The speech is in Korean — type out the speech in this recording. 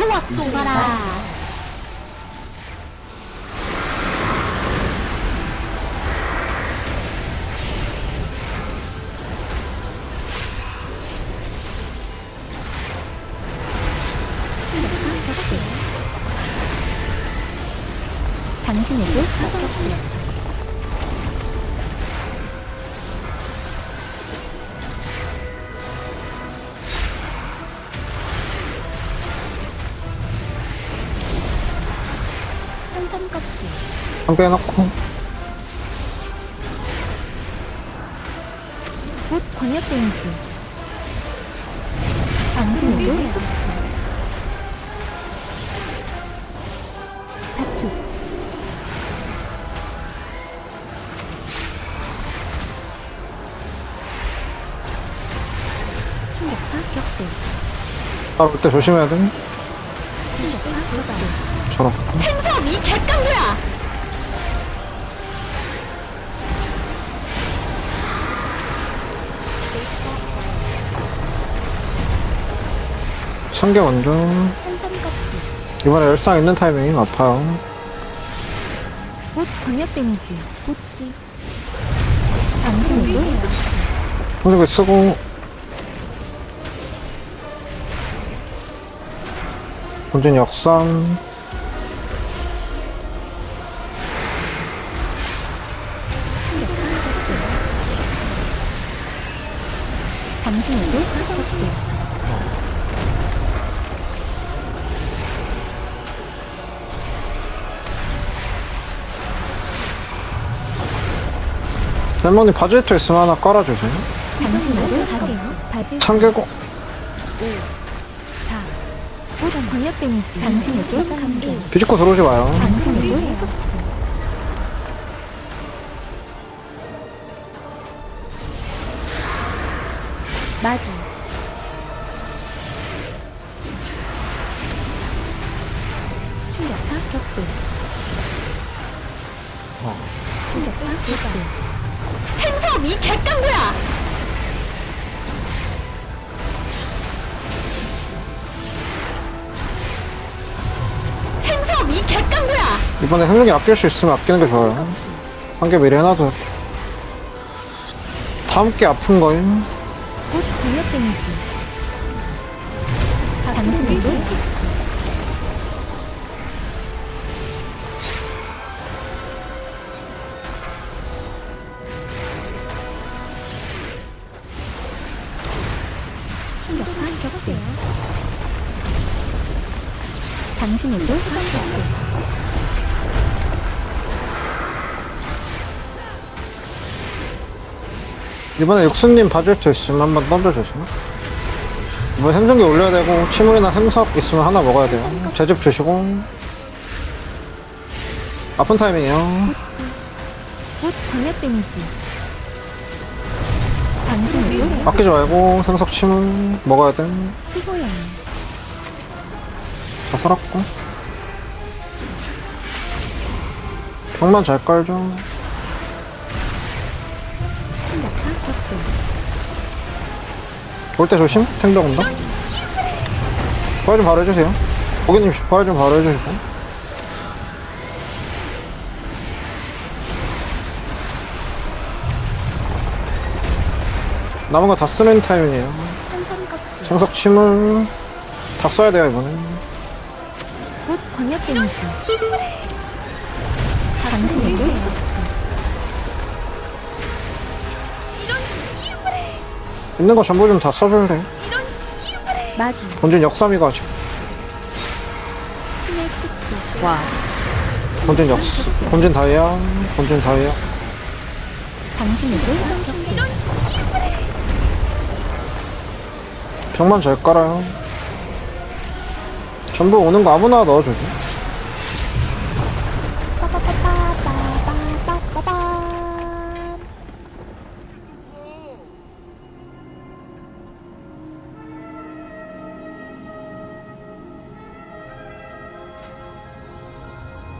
좋았어. 죽어라. 당신에게. 한산 껍질. 한 빼놓고 곧 광역 데미지. 당신에게 자축. 충격파 격돌. 따로 올때 조심해야 돼 충격파 격돌. 저런 생섭 이 참개 먼저 껍질. 이번에 열상 있는 타이밍 아파요 곧 광역 데미지. 보치. 당신에게 홍석이 쓰고 본진 역상 당신에게 격돌. 셀머니 바지에토 있으면 하나 깔아주세요 바지. 바지. 참개고 4. 곧 광역 데미지. 당신에게 감기. 비집고 들어오지 마요 당신에게 마주. 충격파 격돌. 충격파 격돌. 생섭 이 객강구야. 생섭 이 객강구야. 이번에 생명이 아낄 수 있으면 아끼는 게 좋아요 한 개 미리 해놔도 다음 게 아픈 거임 곧 광역 데미지. 당신에게 당신에게 회전격돌. 이번에 육수님 바지에토 있으면 한번 던져주세요 이번에 생성기 올려야 되고 치물이나 생석 있으면 하나 먹어야 돼요 제집 주시고 아픈 타이밍이요 보치. 곧 광역 데미지. 당신에게 아끼지 말고 생석 치물 먹어야 돼. 수호양. 다 살았고. 병만 잘 깔죠. 충격파 격돌. 올때 조심. 탱병 온다. 부활 좀 바로 해주세요. 고객님 부활 좀 바로 해주시고. 남은 거 다 쓰는 껍질. 생석 치물 다 써야 돼요 이번엔. 곧 광역 데미지. 당신에게 있는 거 전부 좀 다 써줄래. 마주. 본진 역삼이가 아직. 신의 축구. 와. 본진 역 본진 다이아. 본진 다이아. 당신에게 격돌. 병만 잘 깔아요. 전부 오는 거 아무나 넣어주세요.